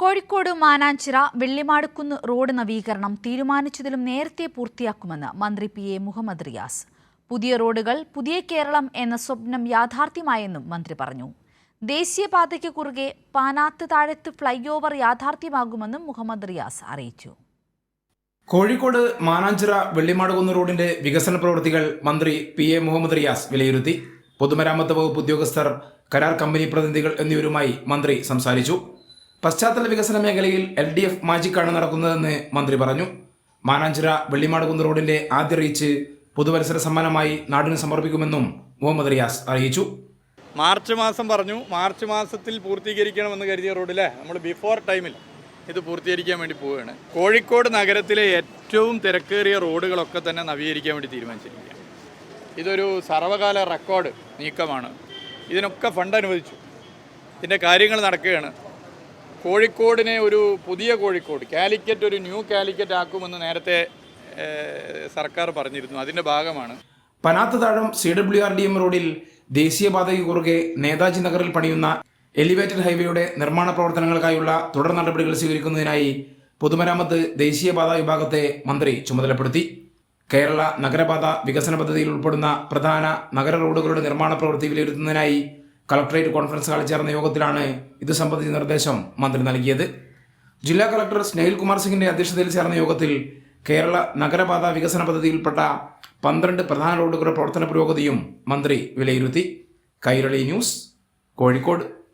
Kozhikode Mananchira വെള്ളിമാടുക്കുന്ന് road നവീകരണം തീരുമാനിച്ചതിലും നേരത്തെ പൂർത്തിയാക്കുമെന്ന് മന്ത്രി പി എ മുഹമ്മദ് റിയാസ്. പുതിയ റോഡുകൾ പുതിയ കേരളം എന്ന സ്വപ്നം യാഥാർത്ഥ്യമായെന്നും മന്ത്രി പറഞ്ഞു. ദേശീയപാതയ്ക്ക് കുറുകെ പാനാത്ത് താഴത്ത് ഫ്ലൈ ഓവർ യാഥാർത്ഥ്യമാകുമെന്നും മുഹമ്മദ് റിയാസ് അറിയിച്ചു. കോഴിക്കോട് മാനാഞ്ചിറ വെള്ളിമാടുകുന്ന് റോഡിന്റെ വികസന പ്രവൃത്തികൾ മന്ത്രി പി എ മുഹമ്മദ് റിയാസ് വിലയിരുത്തി. പൊതുമരാമത്ത് വകുപ്പ് ഉദ്യോഗസ്ഥർ കരാർ കമ്പനി പ്രതിനിധികൾ എന്നിവരുമായി മന്ത്രി സംസാരിച്ചു. പശ്ചാത്തല വികസന മേഖലയിൽ എൽ ഡി എഫ് മാജിക്കാണ് നടക്കുന്നതെന്ന് മന്ത്രി പറഞ്ഞു. മാനാഞ്ചിറ വെള്ളിമാടുകുന്ന് റോഡിന്റെ ആദ്യ റീച്ച് പുതുവത്സര സമ്മാനമായി നാടിന് സമർപ്പിക്കുമെന്നും മുഹമ്മദ് റിയാസ് അറിയിച്ചു. മാർച്ച് മാസം പറഞ്ഞു. മാർച്ച് മാസത്തിൽ പൂർത്തീകരിക്കണമെന്ന് കരുതിയ റോഡിലെ നമ്മൾ ബിഫോർ ടൈമിൽ ഇത് പൂർത്തീകരിക്കാൻ വേണ്ടി പോവുകയാണ്. കോഴിക്കോട് നഗരത്തിലെ ഏറ്റവും തിരക്കേറിയ റോഡുകളൊക്കെ തന്നെ നവീകരിക്കാൻ വേണ്ടി തീരുമാനിച്ചിരിക്കുകയാണ്. ഇതൊരു സർവകാല റെക്കോർഡ് നീക്കമാണ്. ഇതിനൊക്കെ ഫണ്ട് അനുവദിച്ചു. ഇതിന്റെ കാര്യങ്ങൾ നടക്കുകയാണ്. കോഴിക്കോടിനെ ഒരു പുതിയ കോഴിക്കോട് കാലിക്കറ്റ് ഒരു ന്യൂ കാലിക്കറ്റ് ആക്കുമെന്ന് നേരത്തെ സർക്കാർ പറഞ്ഞിരുന്നു. അതിന്റെ ഭാഗമാണ്. Panath Thazham C W R D M റോഡിൽ ദേശീയപാതയ്ക്ക് കുറുകെ നേതാജി നഗറിൽ പണിയുന്ന എലിവേറ്റഡ് ഹൈവേയുടെ നിർമ്മാണ പ്രവർത്തനങ്ങൾക്കായുള്ള തുടർ നടപടികൾ സ്വീകരിക്കുന്നതിനായി പൊതുമരാമത്ത് ദേശീയപാത വിഭാഗത്തെ മന്ത്രി ചുമതലപ്പെടുത്തി. കേരള നഗരപാത വികസന പദ്ധതിയിൽ ഉൾപ്പെടുന്ന പ്രധാന നഗര റോഡുകളുടെ നിർമ്മാണ പ്രവൃത്തി വിലയിരുത്തുന്നതിനായി കളക്ടറേറ്റ് കോൺഫറൻസ് ഹാളിൽ ചേർന്ന യോഗത്തിലാണ് ഇത് സംബന്ധിച്ച നിർദ്ദേശം മന്ത്രി നൽകിയത്. ജില്ലാ കളക്ടർ സ്നേഹിൽ കുമാർ സിംഗിന്റെ അധ്യക്ഷതയിൽ ചേർന്ന യോഗത്തിൽ കേരള നഗരപാത വികസന പദ്ധതിയിൽപ്പെട്ട പന്ത്രണ്ട് പ്രധാന റോഡുകളുടെ പ്രവർത്തന പുരോഗതിയും മന്ത്രി വിലയിരുത്തി. കൈരളി ന്യൂസ് കോഴിക്കോട്.